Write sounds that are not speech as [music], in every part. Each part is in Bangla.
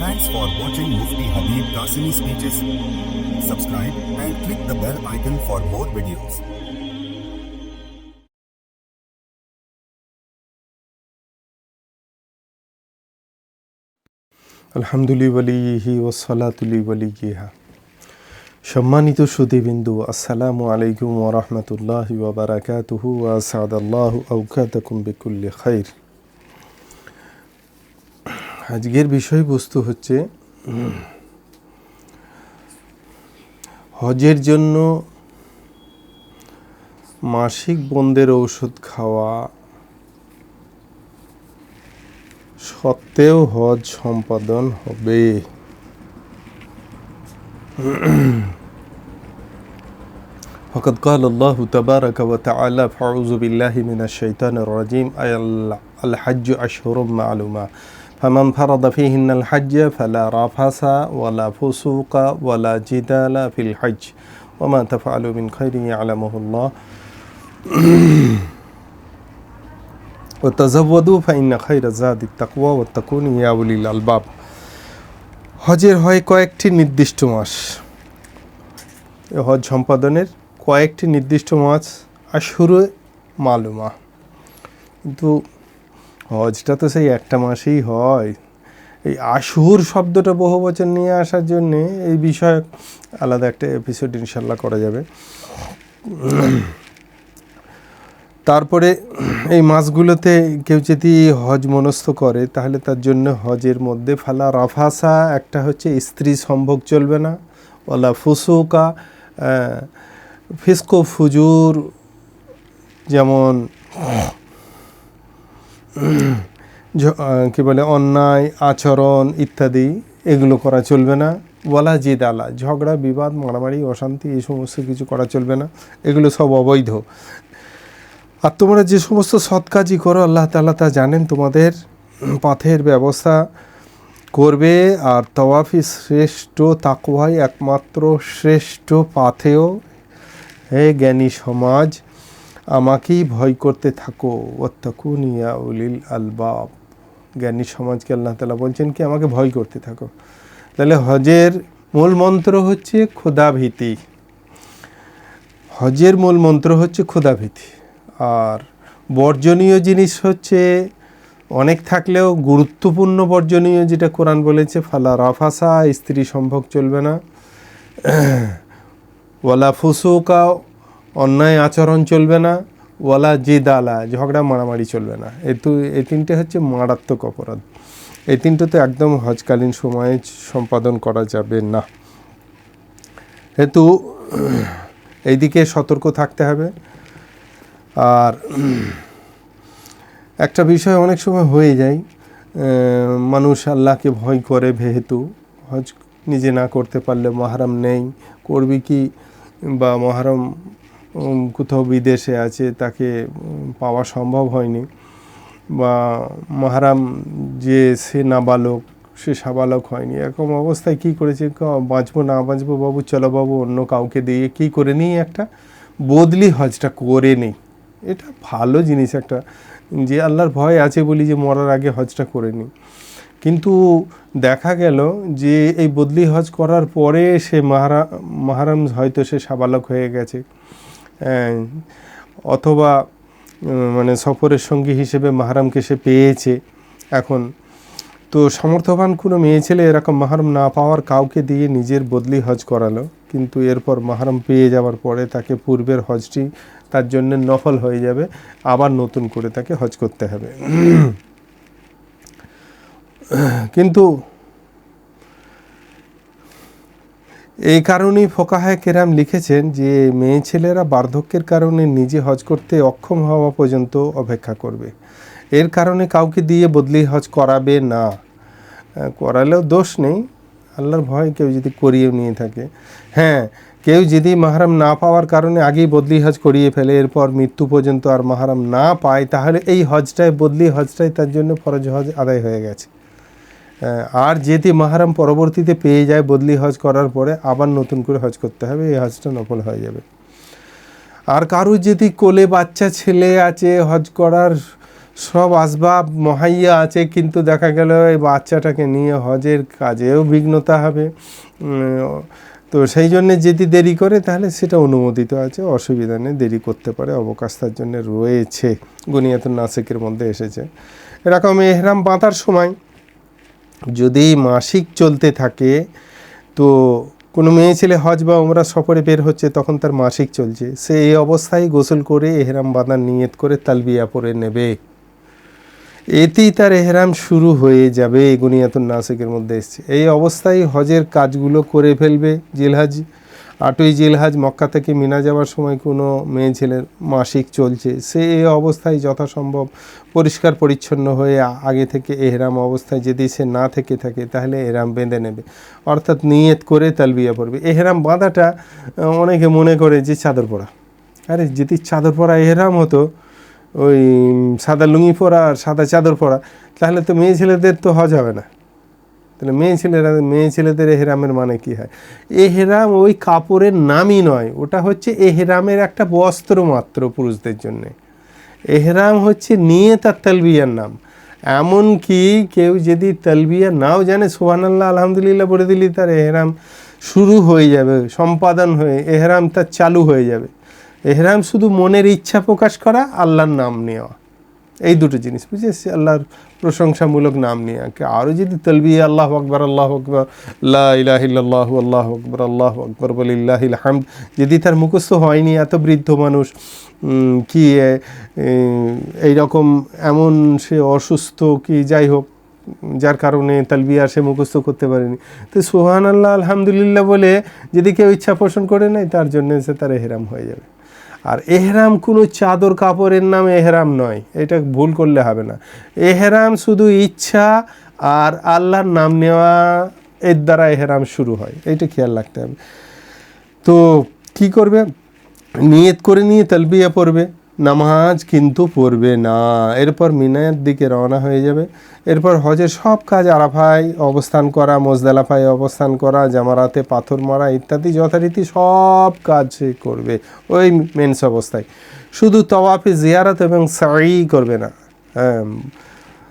Thanks for watching Mufti Habib Qasimi speeches. Subscribe and click the bell icon for more videos. আলহামদুলিল্লাহি ওসালাতুলি ওয়ালিগিহা সম্মানিত সুদীবিন্দু আসসালামু আলাইকুম ওরহমতুল্লাহ ওবরাকাতুহু আসাদাল্লাহ আউকাতাকুম বিকুল্লি খাইর আজকের বিষয়বস্তু হচ্ছে উম, হজের জন্য মাসিক বন্দের ঔষধ খাওয়া সত্ত্বেও হজ সম্পাদন হবে فقد قال الله تبارك وتعالى فأعوذ بالله من الشيطان الرجيم أي ال- الحج أشهر معلومة فمن ফারাদা ফিহিনাল الحج ফালা রাফাসা ওয়ালা ফুসুকা ওয়ালা جدال في الحج وما তাফা من خير يعلمه الله. [clears throat] وتزودوا فإن خير زاد তাকুয়া ও يا ইয়াউলিল الألباب. হজের হয় কয়েকটি নির্দিষ্ট মাস। হজ সম্পাদনের কয়েকটি নির্দিষ্ট মাস শুরু মালুমা। কিন্তু হজটা তো সেই একটা মাসেই হয়। এই আশুর শব্দটা বহু বছর নিয়ে আসার জন্যে এই বিষয়ে আলাদা একটা এপিসোড ইনশাল্লাহ করা যাবে। তারপরে এই মাসগুলোতে কেউ যদি হজ মনস্থ করে, তাহলে তার জন্য হজের মধ্যে ফালা রাফাসা, একটা হচ্ছে স্ত্রী সম্ভোগ চলবে না। ওলা ফুসুকা ফিসকো ফুজুর, যেমন [clears throat] কি বলে, অন্যায়, আচরণ ইত্যাদি এগুলো করা চলবে না। বলা ওয়ালা জিদালা, ঝগড়া, বিবাদ, মারামারি, অশান্তি, এই সমস্ত কিছু করা চলবে না। এগুলো সব অবৈধ। আর তোমরা যে সমস্ত সৎ কাজই করো, আল্লাহ তাআলা তা জানেন তোমাদের পাথের ব্যবস্থা করবে। আর তওয়াফি শ্রেষ্ঠ তাকুয়াই একমাত্র শ্রেষ্ঠ পাথেয় হে জ্ঞানী সমাজ। আমাকেই ভয় করতে থাকো। ওত্তাকুন ইয়া উলিল আলবাব। জ্ঞানী সমাজকে আল্লাহ তালা বলছেন কি, আমাকে ভয় করতে থাকো। তাহলে হজের মূল মন্ত্র হচ্ছে ক্ষুধাভীতি। হজের মূল মন্ত্র হচ্ছে ক্ষুধাভীতি। আর বর্জনীয় জিনিস হচ্ছে, অনেক থাকলেও গুরুত্বপূর্ণ বর্জনীয় যেটা কোরআন বলেছে, ফালা রাফাসা, স্ত্রী সম্ভব চলবে না। [clears throat] ওয়ালা ফুসুকা অন্যায় আচরণ চলবে না, ওয়ালা জিদালা, ঝগড়া মারামারি চলবে না। এই তো এই তিনটে হচ্ছে মারাত্মক অপরাধ। এই তিনটে তো একদম হজকালীন সময়ে সম্পাদন করা যাবে না। হেতু, এইদিকে সতর্ক থাকতে হবে। আর একটা বিষয় অনেক সময় হয়ে যায় মানুষ আল্লাহকে ভয় করে যেহেতু হজ নিজে না করতে পারলে মহারাম নেই। করবি কি বা মহারম কোথাও বিদেশে আছে, তাকে পাওয়া সম্ভব হয়নি। বা মহারাম যে সে নাবালক, সে সাবালক হয়নি। এরকম অবস্থায় কি করেছে? বাঁচবো না বাঁচবো বাবু, চলো বাবু, অন্য কাউকে দিয়ে কি করে নিই একটা? বদলি হজটা করে নিই। এটা ভালো জিনিস একটা। যে আল্লাহর ভয় আছে বলি যে মরার আগে হজটা করে নিই। কিন্তু দেখা গেল যে এই বদলি হজ করার পরে সে মাহারা, মাহারাম হয়তো সে সাবালক হয়ে গেছে। অথবা মানে সফরের সঙ্গী হিসেবে মাহারামকে সে পেয়েছে এখন। তো সমর্থবান কোনো মেয়ে ছেলে এরকম মাহারাম না পাওয়ার কাউকে দিয়ে নিজের বদলি হজ করালো। কিন্তু এরপর মাহারাম পেয়ে যাওয়ার পরে তাকে পূর্বের হজটি তার জন্য নফল হয়ে যাবে। আবার নতুন করে তাকে হজ করতে হবে। কিন্তু এই কারণেই ফোকাহায় কেরাম লিখেছেন যে, মেয়ে ছেলেরা বার্ধক্যের কারণে নিজে হজ করতে অক্ষম হওয়া পর্যন্ত অপেক্ষা করবে। এর কারণে কাউকে দিয়ে বদলি হজ করাবে না। করালেও দোষ নেই। আল্লাহর ভয় কেউ যদি করিয়েও নিয়ে থাকে। হ্যাঁ কেউ যদি মাহারাম না পাওয়ার কারণে আগেই বদলি হজ করিয়ে ফেলে, এরপর মৃত্যু পর্যন্ত আর মাহারাম না পায়, তাহলে এই হজটায় বদলি হজটাই তার জন্য ফরজ হজ আদায় হয়ে গেছে। আর যদি মাহারাম পরবর্তীতে পেয়ে যায় বদলি হজ করার পরে আবার নতুন করে হজ করতে হবে, এই হজটা নকল হয়ে যাবে। আর কারও যদি কোলে বাচ্চা ছেলে আছে, হজ করার সব আসবাব মহাইয়া আছে, কিন্তু দেখা গেল এই বাচ্চাটাকে নিয়ে হজের কাজেও বিঘ্নতা হবে তো সেই জন্যে যদি দেরি করে, তাহলে সেটা অনুমোদিত আছে, অসুবিধা নেই, দেরি করতে পারে, অবকাশ তার জন্য রয়েছে, গুনিয়াতুন নাসিকের মধ্যে এসেছে। এরকম এহরাম বাঁধার সময় যদি মাসিক চলতে থাকে, তো কোনো মেয়ে ছেলে হজ বা ওমরা সফরে বের হচ্ছে তখন তার মাসিক চলছে। সে এই অবস্থায় গোসল করে এহরাম বাঁধার নিয়ত করে তালবিয়া পরে নেবে। এতেই তার এহরাম শুরু হয়ে যাবে, গুনিয়াতুন নাসিকের মধ্যে এসছে। এই অবস্থায় হজের কাজগুলো করে ফেলবে জিলহাজ। আটই জিলহাজ মক্কা থেকে মিনা যাওয়ার সময় কোনো মেয়ে ছেলের মাসিক চলছে। সে এই অবস্থায় যথাসম্ভব পরিষ্কার পরিচ্ছন্ন হয়ে আগে থেকে এহরাম অবস্থায় যদি সে না থেকে থাকে, তাহলে এহরাম বেঁধে নেবে। অর্থাৎ নিয়ত করে তালবিয়া পড়বে। এহরাম বাঁধাটা অনেকে মনে করে যে চাদর পরা। আরে, যদি চাদর পরা এহরাম হতো, ওই সাদা লুঙ্গি পরা আর সাদা চাদর পরা, তাহলে তো মেয়ে ছেলেদের তো হজ হবে না। তাহলে মেয়ে ছেলেরা, মেয়ে ছেলেদের এহেরামের মানে কি হয়? এহেরাম ওই কাপড়ের নামই নয়, ওটা হচ্ছে এহেরামের একটা বস্ত্র মাত্র পুরুষদের জন্যে। এহরাম হচ্ছে নিয়ে তার তালবিয়ার নাম। এমন কি কেউ যদি তালবিয়া নাও জানে সোহানাল্লাহ আলহামদুলিল্লাহ বলে দিলি, তার এহরাম শুরু হয়ে যাবে, সম্পাদন হয়ে, এহরাম তার চালু হয়ে যাবে। এহরাম শুধু মনের ইচ্ছা প্রকাশ করা, আল্লাহর নাম নেওয়া। এই দুটো জিনিস বুঝেছিস আল্লাহর প্রশংসামূলক নাম নিয়ে। আঁকে আরও যদি তলবি আল্লাহ আকবর আল্লাহ আকবর আল্লাহ আল্লাহ আকবর আল্লাহ আকবর বলিল্লাহিল হামদ, যদি তার মুখস্থ হয়নি এত বৃদ্ধ মানুষ কি এইরকম এমন সে অসুস্থ কি যাই হোক, যার কারণে তালবিয়া সে মুখস্থ করতে পারেনি। তো সোহান আল্লাহ আলহামদুলিল্লাহ বলে যদি কেউ ইচ্ছা পোষণ করে নেয়, তার জন্য সে তার হেরাম হয়ে যাবে। আর এহরাম কোনো চাদর কাপড়ের নাম এহরাম নয়, এটা ভুল করলে হবে না। এহরাম শুধু ইচ্ছা আর আল্লাহর নাম নেওয়া এর দ্বারা এহরাম শুরু হয় এটা খেয়াল রাখতে হবে। তো কি করবে? নিয়ত করে নিয়ে তালবিয়া পড়বে। নামাজ কিন্তু পড়বে না। এরপর মিনায়ের দিকে রওনা হয়ে যাবে। এরপর হজের সব কাজ আরাফায় অবস্থান করা, মোজদালাফায় অবস্থান করা, জামারাতে পাথর মারা ইত্যাদি যথারীতি সব কাজ করবে ওই মেন্স অবস্থায়। শুধু তওয়াফে জিয়ারত এবং সাই করবে না। হ্যাঁ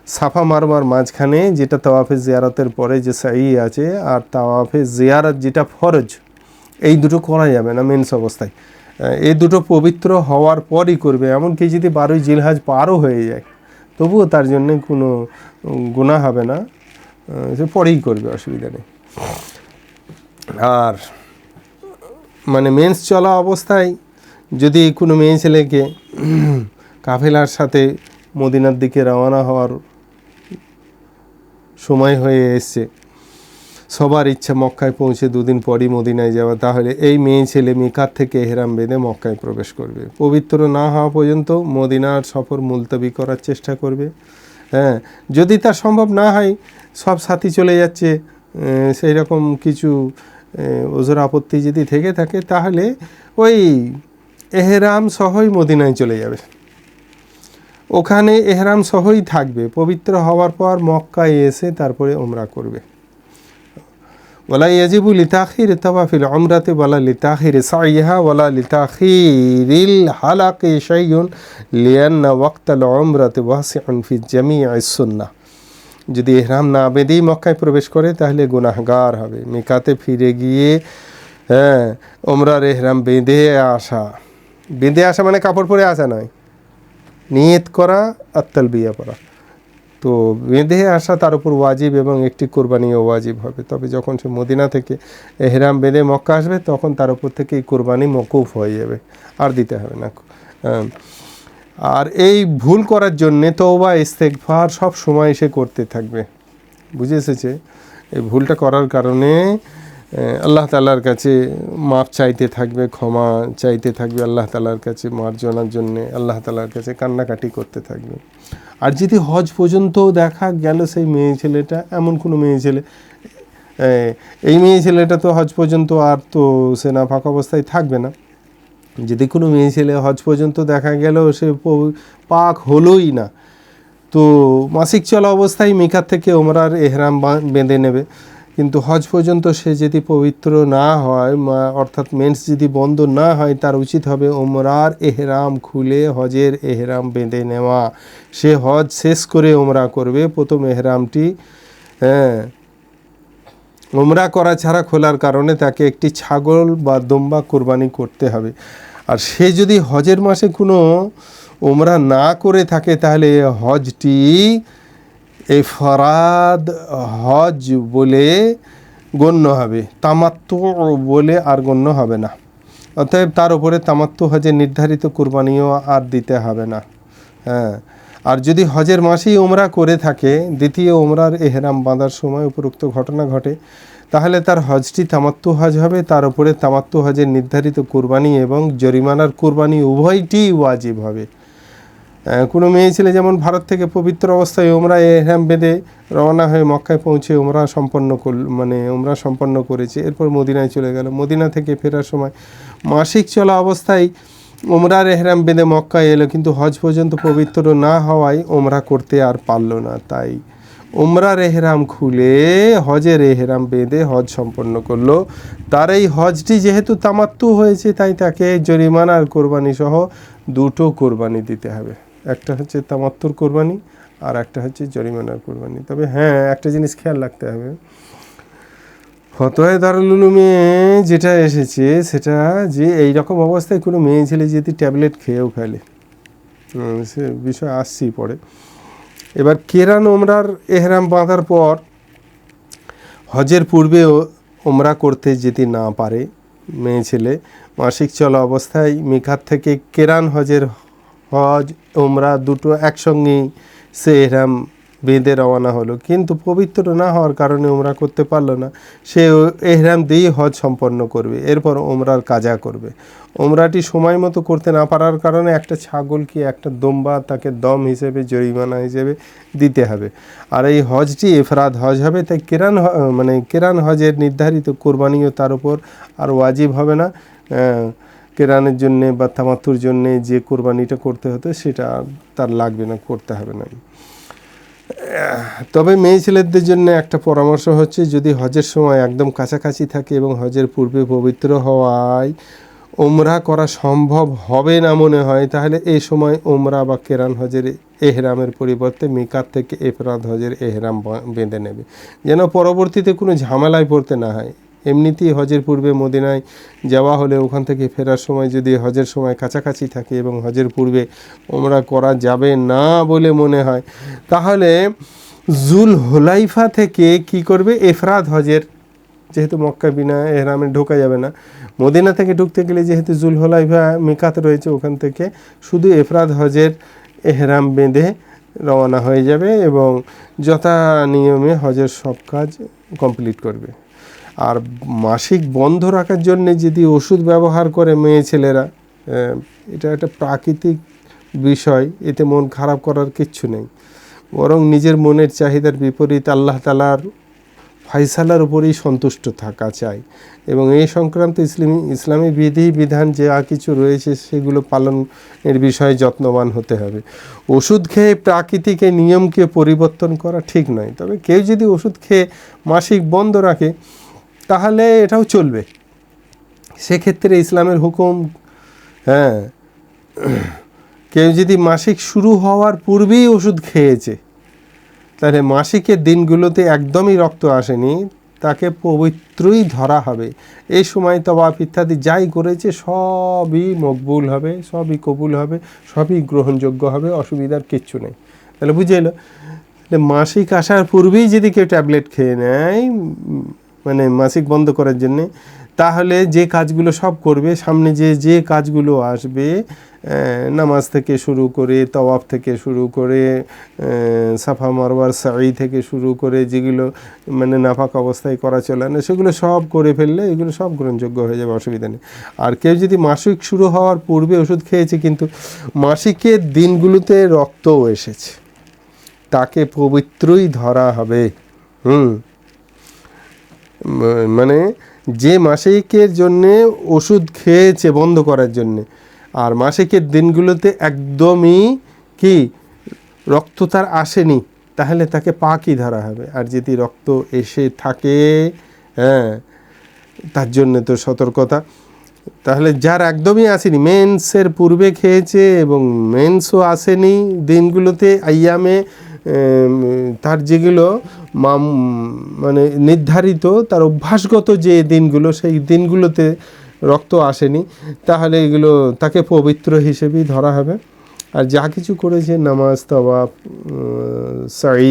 সাফা মারমার মাঝখানে যেটা তাওয়াফে জিয়ারতের পরে যে সাই আছে আর তাওয়াফে জিয়ারত যেটা ফরজ, এই দুটো করা যাবে না মেন্স অবস্থায়। এই দুটো পবিত্র হওয়ার পরই করবে, এমনকি যদি বারোই জিলহাজ পারও হয়ে যায়, তবুও তার জন্যে কোনো গুণা হবে না সে পরেই করবে, অসুবিধা নেই। আর মানে মেন্স চলা অবস্থায় যদি কোনো মেয়ে ছেলেকে কাফেলার সাথে মদিনার দিকে রওনা হওয়ার সময় হয়ে এসছে সবার ইচ্ছা মক্কায় পৌঁছে দুদিন পরই মদিনায় যাওয়া। তাহলে এই মেয়ে ছেলে মিকাত থেকে এহরাম বেঁধে মক্কায় প্রবেশ করবে। পবিত্র না হওয়া পর্যন্ত মদিনার সফর মুলতবি করার চেষ্টা করবে। হ্যাঁ যদি তা সম্ভব না হয়, সব সাথী চলে যাচ্ছে। সেই রকম কিছু ওজোর আপত্তি যদি থেকে থাকে, তাহলে ওই এহরাম সহই মদিনায় চলে যাবে। ওখানে এহরাম সহই থাকবে। পবিত্র হওয়ার পর মক্কায় এসে তারপরে ওমরা করবে। ওলা ইয়াজিবু লিতাখির তওয়াফিল উমরাতে ওয়ালা লিতাখির সাইহা ওয়ালা লিতাখিরিল হালাকি শাইউন লিয়ান্না ওয়াক্তাল উমরাতে ওয়াসিউন ফি জামিআস সুন্নাহ। যদি এহরাম না বেঁধেই মক্কায় প্রবেশ করে, তাহলে গুনাহগার হবে। মেকাতে ফিরে গিয়ে হ্যাঁ ওমরার এহরাম বেঁধে আসা। বেঁধে আসা মানে কাপড় পরে আসা নয়। নিয়ত করা আত্তালবিয়া করা তো বেঁধে আসা তার উপর ওয়াজিব এবং একটি কোরবানিও ওয়াজিব হবে। তবে যখন সে মদিনা থেকে এহরাম বেঁধে মক্কা আসবে, তখন তার উপর থেকে এই কোরবানি মকুফ হয়ে যাবে। আর দিতে হবে না। আর এই ভুল করার জন্যে তওবা ইস্তেকফার সব সময় সে করতে থাকবে। বুঝে এসেছে? এই ভুলটা করার কারণে আল্লাহ তালার কাছে মাপ চাইতে থাকবে, ক্ষমা চাইতে থাকবে আল্লাহ তালার কাছে মার্জনার জন্যে, আল্লাহ তালার কাছে কান্নাকাটি করতে থাকবে। আর যদি হজ পর্যন্ত দেখা গেল সেই মেয়ে ছেলেটা, এমন কোনো মেয়ে ছেলে এই মেয়ে ছেলেটা তো হজ পর্যন্ত আর তো সে না ফাঁকা অবস্থায় থাকবে না। যদি কোনো মেয়ে ছেলে হজ পর্যন্ত দেখা গেল, সে পাক হলোই না। তো মাসিক চলা অবস্থায় মিকার থেকে ওমরার এহরাম বেঁধে নেবে। কিন্তু হজ পর্যন্ত সে যদি পবিত্র না হয় অর্থাৎ মেন্স যদি বন্ধ না হয়, তার উচিত হবে ওমরার এহরাম খুলে হজের এহরাম বেঁধে নেওয়া। সে হজ শেষ করে ওমরা করবে। প্রথম এহরামটি হ্যাঁ ওমরা করা ছাড়া খোলার কারণে তাকে একটি ছাগল বা দম্বা কোরবানি করতে হবে। আর সে যদি হজের মাসে কোনো ওমরা না করে থাকে, তাহলে হজটি এই ফরাদ, হজ বলে গণ্য হবে তামাত্ম বলে আর গণ্য হবে না। অতএব তার উপরে তামাত্ম হজের নির্ধারিত কোরবানিও আর দিতে হবে না। হ্যাঁ আর যদি হজের মাসেই ওমরা করে থাকে, দ্বিতীয় ওমরার এহরাম বাঁধার সময় উপরোক্ত ঘটনা ঘটে, তাহলে তার হজটি তামাত্তু হজ হবে। তার উপরে তামাত্তু হজের নির্ধারিত কোরবানি এবং জরিমানার কোরবানি উভয়টি ওয়াজিব হবে। কোনো মেয়ে ছেলে যেমন ভারত থেকে পবিত্র অবস্থায় ওমরা এহরাম বেঁধে রওনা হয়ে মক্কায় পৌঁছে ওমরা সম্পন্ন করল মানে ওমরা সম্পন্ন করেছে, এরপর মদিনায় চলে গেল। মদিনা থেকে ফেরার সময় মাসিক চলা অবস্থায় ওমরার এহরাম বেঁধে মক্কায় এলো, কিন্তু হজ পর্যন্ত পবিত্র না হওয়ায় ওমরা করতে আর পারল না। তাই ওমরার এহরাম খুলে হজের এহরাম বেঁধে হজ সম্পন্ন করল। তার এই হজটি যেহেতু তামাত্তু হয়েছে, তাই তাকে জরিমানার কোরবানি সহ দুটো কোরবানি দিতে হবে। একটা হচ্ছে তামাত্তুর কোরবানি আর একটা হচ্ছে জরিমানার কোরবানি। তবে হ্যাঁ একটা জিনিস খেয়াল রাখতে হবে। ফতোয় দারুল উলুমে যেটা এসেছে, সেটা যে এই রকম অবস্থায় কোনো মেয়ে ছেলে যদি ট্যাবলেট খেয়েও ফেলে। সে বিষয় আসছি পরে। এবার কেরান ওমরার এহরাম বাঁধার পর হজের পূর্বে ওমরা করতে যেতে না পারে মেয়ে ছেলে। মাসিক চলা অবস্থায় মিকাত থেকে কেরান হজের হজ ওমরা দুটো একসঙ্গেই সে এহরাম বেঁধে রওনা হলো। কিন্তু পবিত্র না হওয়ার কারণে ওমরা করতে পারল না। সে এহরাম দিয়েই হজ সম্পন্ন করবে, এরপর ওমরার কাজা করবে। ওমরাটি সময় মতো করতে না পারার কারণে একটা ছাগল কি একটা দম্বা তাকে দম হিসেবে, জরিমানা হিসেবে দিতে হবে। আর এই হজটি এফরাদ হজ হবে, তাই কেরান মানে কেরান হজের নির্ধারিত কোরবানিও তার উপর আর ওয়াজিব হবে না। কেরানের জন্যে বা তামাত্তুর জন্যে যে কোরবানিটা করতে হতো, সেটা তার লাগবে না, করতে হবে না। তবে মেয়ে ছেলেদের জন্য একটা পরামর্শ হচ্ছে, যদি হজের সময় একদম কাছাকাছি থাকে এবং হজের পূর্বে পবিত্র হওয়ায় ওমরা করা সম্ভব হবে না মনে হয়, তাহলে এই সময় ওমরা বা কেরান হজের এহরামের পরিবর্তে মিকাত থেকে এফরাদ হজের এহরাম বেঁধে নেবে। যেন পরবর্তীতে কোনো ঝামেলায় পড়তে না হয়। এমনিতেই হজের পূর্বে মদিনায় যাওয়া হলে ওখান থেকে ফেরার সময় যদি হজের সময় কাছাকাছি থাকে এবং হজের পূর্বে ওমরা করা যাবে না বলে মনে হয়, তাহলে জুল হোলাইফা থেকে কি করবে? এফরাদ হজের, যেহেতু মক্কা বিনা এহরামে ঢোকা যাবে না, মদিনা থেকে ঢুকতে গেলে যেহেতু জুল হোলাইফা মিকাত রয়েছে ওখান থেকে, শুধু এফরাদ হজের এহরাম বেঁধে রওনা হয়ে যাবে এবং যথা নিয়মে হজের সব কাজ কমপ্লিট করবে। আর মাসিক বন্ধ রাখার জন্য যদি ওষুধ ব্যবহার করে মেয়ে ছেলেরা এটা একটা প্রাকৃতিক বিষয়, এতে মন খারাপ করার কিচ্ছু নেই। বরং নিজের মনের চাহিদার বিপরীত আল্লাহ তালার ফাইসালার উপরেই সন্তুষ্ট থাকা চাই। এবং এই সংক্রান্ত ইসলামী ইসলামী বিধি, বিধান যে আর কিছু রয়েছে, সেগুলো পালনের বিষয়ে যত্নবান হতে হবে। ওষুধ খেয়ে প্রাকৃতিক নিয়মকে পরিবর্তন করা ঠিক নয়। তবে কেউ যদি ওষুধ খেয়ে মাসিক বন্ধ রাখে তাহলে এটাও চলবে। সেক্ষেত্রে ইসলামের হুকুম হ্যাঁ কেউ যদি মাসিক শুরু হওয়ার পূর্বেই ওষুধ খেয়েছে, তাহলে মাসিকের দিনগুলোতে একদমই রক্ত আসেনি, তাকে পবিত্রই ধরা হবে। এই সময় তবাফ ইত্যাদি যাই করেছে, সবই মকবুল হবে, সবই কবুল হবে, সবই গ্রহণযোগ্য হবে, অসুবিধার কিচ্ছু নেই। তাহলে বুঝে এলো? মাসিক আসার পূর্বেই যদি কেউ ট্যাবলেট খেয়ে নেয় মানে মাসিক বন্ধ করার জন্যে, তাহলে যে কাজগুলো সব করবে, সামনে যে যে কাজগুলো আসবে নামাজ থেকে শুরু করে, তওয়াফ থেকে শুরু করে সাফা মারওয়ার সাই থেকে শুরু করে, যেগুলো মানে নাফাক অবস্থায় করা চলে না, সেগুলো সব করে ফেললে এগুলো সব গ্রহণযোগ্য হয়ে যাবে, অসুবিধা নেই। আর কেউ যদি মাসিক শুরু হওয়ার পূর্বে ওষুধ খেয়েছে, কিন্তু মাসিকের দিনগুলোতে রক্তও এসেছে, তাকে পবিত্রই ধরা হবে, হুম। মানে যে মাসিকের জন্যে ওষুধ খেয়েছে বন্ধ করার জন্যে, আর মাসিকের দিনগুলোতে একদমই কি রক্ত তার আসেনি, তাহলে তাকে পাকই ধরা হবে। আর যদি রক্ত এসে থাকে হ্যাঁ তার জন্য তো সতর্কতা। তাহলে যার একদমই আসেনি, মেন্সের পূর্বে খেয়েছে এবং মেন্সও আসেনি দিনগুলোতে আইয়ামে তার যেগুলো মানে নির্ধারিত, তার অভ্যাসগত যে দিনগুলো, সেই দিনগুলোতে রক্ত আসেনি, তাহলে এগুলো তাকে পবিত্র হিসেবেই ধরা হবে। আর যা কিছু করেছে, নামাজ তবাব সাই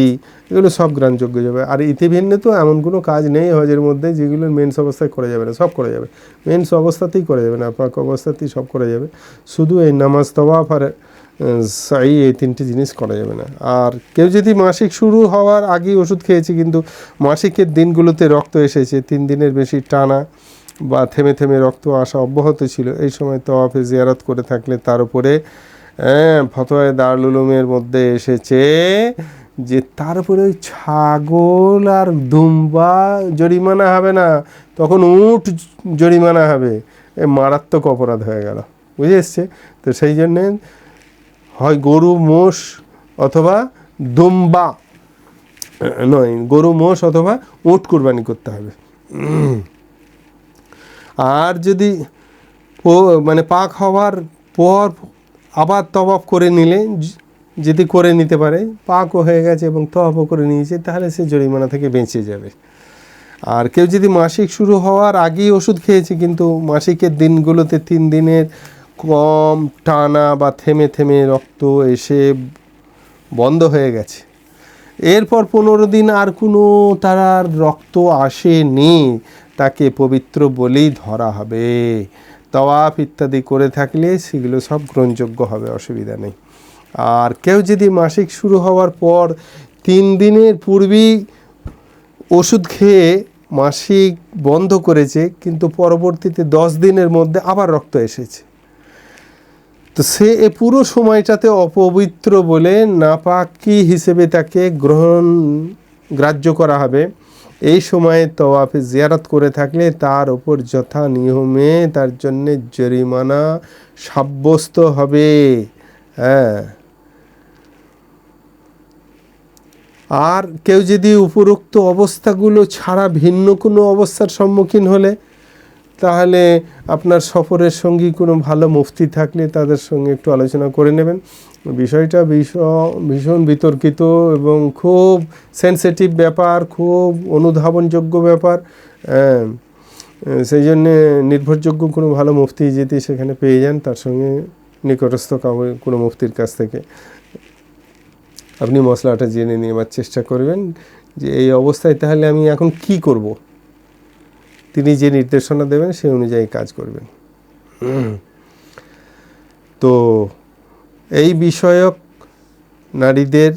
এগুলো সব গ্রহণযোগ্য যাবে। আর ইতি ভিন্নে তো এমন কোনো কাজ নেই হজের মধ্যে যেগুলো মেন্স অবস্থায় করা যাবে না, সব করা যাবে। মেন্স অবস্থাতেই করা যাবে না পাক অবস্থাতেই সব করা যাবে। শুধু এই নামাজ তবাব আর সাই এই তিনটি জিনিস করা যাবে না। আর কেউ যদি মাসিক শুরু হওয়ার আগেই ওষুধ খেয়েছে, কিন্তু মাসিকের দিনগুলোতে রক্ত এসেছে, তিন দিনের বেশি টানা বা থেমে থেমে রক্ত আসা অব্যাহত ছিল, এই সময় তওয়াফে জিয়ারত করে থাকলে তার উপরে হ্যাঁ ফতোয়ায় দারুল উলুমের মধ্যে এসেছে যে তার উপরে ওই ছাগল আর দুম্বা জরিমানা হবে না, তখন উট জরিমানা হবে। এ মারাত্মক অপরাধ হয়ে গেল, বুঝে এসছে? তো সেই জন্যে হয় গরু, মোষ অথবা দুম্বা। নয়, গরু, মোষ অথবা উট কুরবানি করতে হবে। আর যদি মানে পাক হওয়ার পর আবার তবাব করে নিলে, যদি করে নিতে পারে, পাকও হয়ে গেছে এবং তবাবও করে নিয়েছে, তাহলে সে জরিমানা থেকে বেঁচে যাবে। আর কেউ যদি মাসিক শুরু হওয়ার আগেই ওষুধ খেয়েছে, কিন্তু মাসিকের দিনগুলোতে তিন দিনের কম টানা বা থেমে থেমে রক্ত এসে বন্ধ হয়ে গেছে। এরপর পনেরো দিন আর কোনো তার রক্ত আসেনি। তাকে পবিত্র বলেই ধরা হবে। তওয়াফ ইত্যাদি করে থাকলে সেগুলো সব গ্রহণযোগ্য হবে, অসুবিধা নেই। আর কেউ যদি মাসিক শুরু হওয়ার পর তিন দিনের পূর্বেই ওষুধ খেয়ে মাসিক বন্ধ করেছে, কিন্তু পরবর্তীতে দশ দিনের মধ্যে আবার রক্ত এসেছে। তো সে এ পুরো সময়টাতে অপবিত্র বলে নাপাকি হিসেবে তাকে গ্রহণ গ্রাহ্য করা হবে। এই সময়ে তওয়াফে জিয়ারত করে থাকলে তার ওপর যথা নিয়মে তার জন্য জরিমানা সাব্যস্ত হবে। হ্যাঁ। আর কেউ যদি উপরোক্ত অবস্থাগুলো ছাড়া ভিন্ন কোনো অবস্থার সম্মুখীন হলে তাহলে আপনার সফরের সঙ্গী কোনো ভালো মুফতি থাকলে তাদের সঙ্গে একটু আলোচনা করে নেবেন। বিষয়টা ভীষণ ভীষণ বিতর্কিত এবং খুব সেন্সিটিভ ব্যাপার খুব অনুধাবনযোগ্য ব্যাপার। হ্যাঁ, সেই জন্যে নির্ভরযোগ্য কোনো ভালো মুফতি যদি সেখানে পেয়ে যান তার সঙ্গে নিকটস্থ কোনো মুফতির কাছ থেকে। আপনি মশলাটা জেনে নেওয়ার চেষ্টা করবেন যে এই অবস্থায় তাহলে আমি এখন কি করব? তিনি যে নির্দেশনা দেবেন, সেই অনুযায়ী কাজ করবেন। তো এই বিষয়ক নারীদের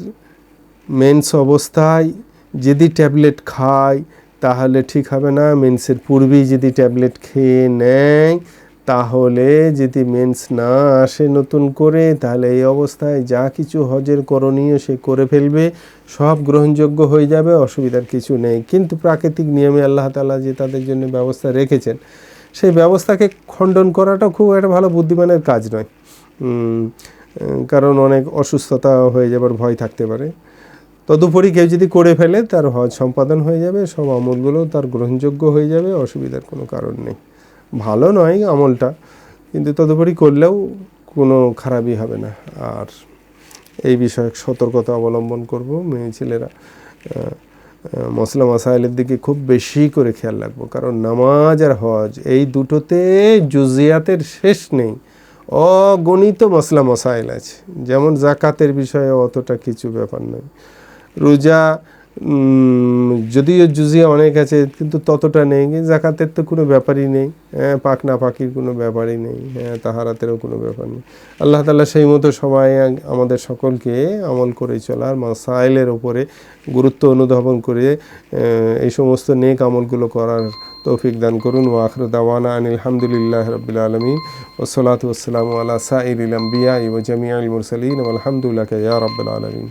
মেন্স অবস্থায় যদি ট্যাবলেট খায়, তাহলে ঠিক হবে না। মেন্সের পূর্বেই যদি ট্যাবলেট খেয়ে নেয় তাহলে যদি মেন্স না আসে নতুন করে, তাহলে এই অবস্থায় যা কিছু হজের করণীয় সে করে ফেলবে, সব গ্রহণযোগ্য হয়ে যাবে, অসুবিধার কিছু নেই। কিন্তু প্রাকৃতিক নিয়মে আল্লাহ তালা যে তাদের জন্য ব্যবস্থা রেখেছেন, সেই ব্যবস্থাকে খণ্ডন করাটা খুব একটা ভালো বুদ্ধিমানের কাজ নয়। কারণ অনেক অসুস্থতা হয়ে যাবার ভয় থাকতে পারে। তদুপরি কেউ যদি করে ফেলে, তার হজ সম্পাদন হয়ে যাবে, সব আমলগুলো তার গ্রহণযোগ্য হয়ে যাবে, অসুবিধার কোনো কারণ নেই। ভালো নয় আমলটা, কিন্তু তদুপরি করলেও কোনো খারাপই হবে না। আর এই বিষয়ে সতর্কতা অবলম্বন করব। মেয়ে ছেলেরা মশলা মশাইলের দিকে খুব বেশি করে খেয়াল রাখব। কারণ নামাজ আর হজ এই দুটোতে জুজিয়াতের শেষ নেই। অগণিত মশলা মশাইল আছে। যেমন জাকাতের বিষয়ে অতটা কিছু ব্যাপার নয়। রোজা যদিও জুজিয়া অনেক আছে, কিন্তু ততটা নেই। জাকাতের তো কোনো ব্যাপারই নেই। হ্যাঁ পাক না পাকির কোনো ব্যাপারই নেই। হ্যাঁ তাহারাতেরও কোনো ব্যাপার নেই। আল্লাহ তালা সেই মতো সবাই আমাদের সকলকে আমল করে চলার মাসাইলের ওপরে গুরুত্ব অনুধাবন করে এই সমস্ত নেক আমলগুলো করার তৌফিক দান করুন। ও আখর দাওয়ানা আনিল হামদুলিল্লাহ রবিল আলমিন। ওসলাত ওসালাম আলা সাইল আম্বিয়া ও জামিয়া মুরসালিন। আলহামদুলিল্লাহ ইয়া রব্বুল আলমিন।